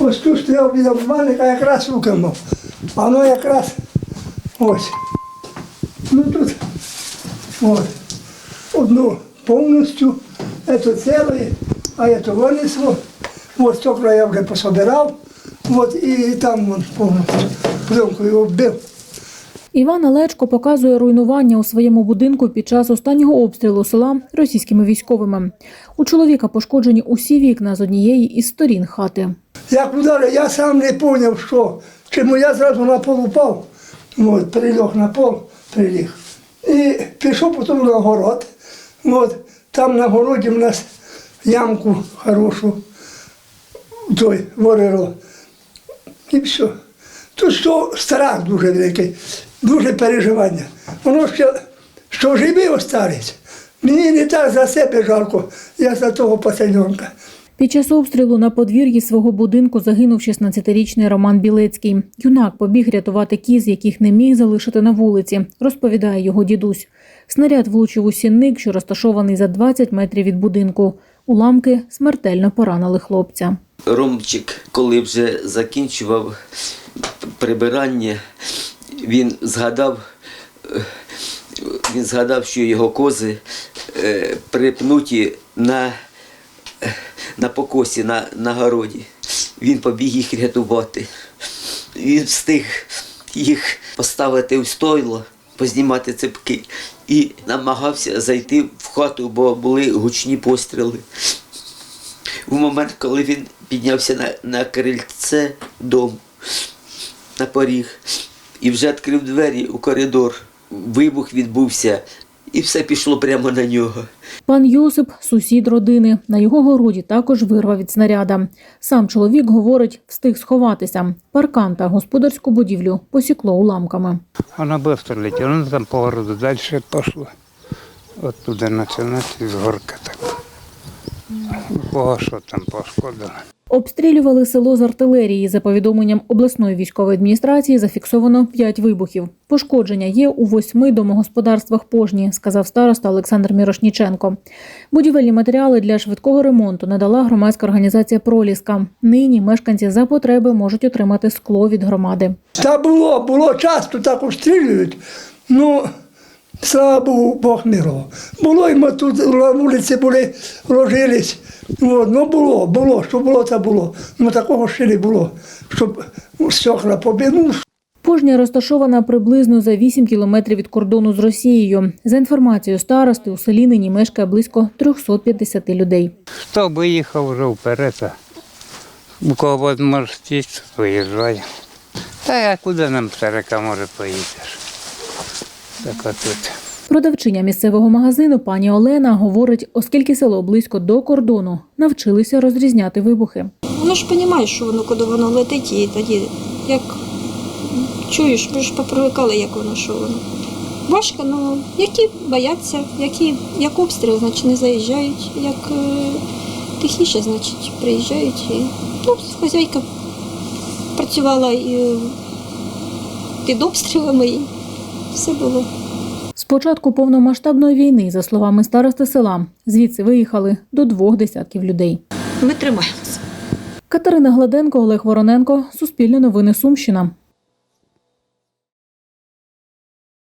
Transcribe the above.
ось тут стояв біля мене, якраз руки мав. А воно якраз ось. Ну тут от. Одну повністю, це ціле, а це винесло. Ось цокра я вже пособирав, от, і там вон повністю пленкою оббив. Іван Алечко показує руйнування у своєму будинку під час останнього обстрілу села російськими військовими. У чоловіка пошкоджені усі вікна з однієї із сторін хати. Як ударив, я сам не зрозумів, що. Чому я зразу на пол упав, от, приліг на пол, приліг. І пішов потім на город. От, там на городі в нас ямку хорошу, той ворило. І все. Тут що страх дуже великий, дуже переживання. Воно ще, що живий остарець. Мені не так за себе жалко, я за того пацаненка. Під час обстрілу на подвір'ї свого будинку загинув 16-річний Роман Білецький. Юнак побіг рятувати кіз, яких не міг залишити на вулиці, розповідає його дідусь. Снаряд влучив у сінник, що розташований за 20 метрів від будинку. Уламки смертельно поранили хлопця. Ромчик, коли вже закінчував прибирання, він згадав, він згадав, що його кози е, припнуті на, на покосі на, на городі. Він побіг їх рятувати. Він встиг їх поставити в стойло, познімати цепки і намагався зайти в хату, бо були гучні постріли. В момент, коли він піднявся на, на крильце дому, на поріг, і вже відкрив двері у коридор, вибух відбувся, і все пішло прямо на нього. Пан Йосип сусід родини. На його городі також вирва від снаряда. Сам чоловік говорить, встиг сховатися. Паркан та господарську будівлю посікло уламками. Вона швидко летіла, вона там по городу далі пішла. От туди починається з горка так. Кого що там пошкодило. Обстрілювали село з артилерії. За повідомленням обласної військової адміністрації зафіксовано п'ять вибухів. Пошкодження є у восьми домогосподарствах пожні, сказав староста Олександр Мірошніченко. Будівельні матеріали для швидкого ремонту надала громадська організація Проліска. Нині мешканці за потреби можуть отримати скло від громади. Та було, було часто так обстрілюють. Ну, слава Богу, Бог мирував. Було і ми тут на вулиці були, ложились. От, ну було, було, що було, це було. Ну такого ще не було, щоб стекла побігли. Пожня розташована приблизно за 8 кілометрів від кордону з Росією. За інформацією старости, у селі нині мешкає близько 350 людей. Хто виїхав вже вперед, а у кого можливість, виїжджає. Та а куди нам старика може поїдеш? Так от тут. Продавчиня місцевого магазину пані Олена говорить, оскільки село близько до кордону, навчилися розрізняти вибухи. Воно ж розуміє, що воно, коли воно летить, і тоді як чуєш, ми ж попривикали, як воно, що воно. Важко, ну які бояться, які, як обстріл, значить не заїжджають, як е, тихіше, значить, приїжджають. І, ну, хазяйка працювала і е, під обстрілами, все було. З початку повномасштабної війни, за словами старости села, звідси виїхали до двох десятків людей. Ми тримаємося. Катерина Гладенко, Олег Вороненко, Суспільне новини Сумщина.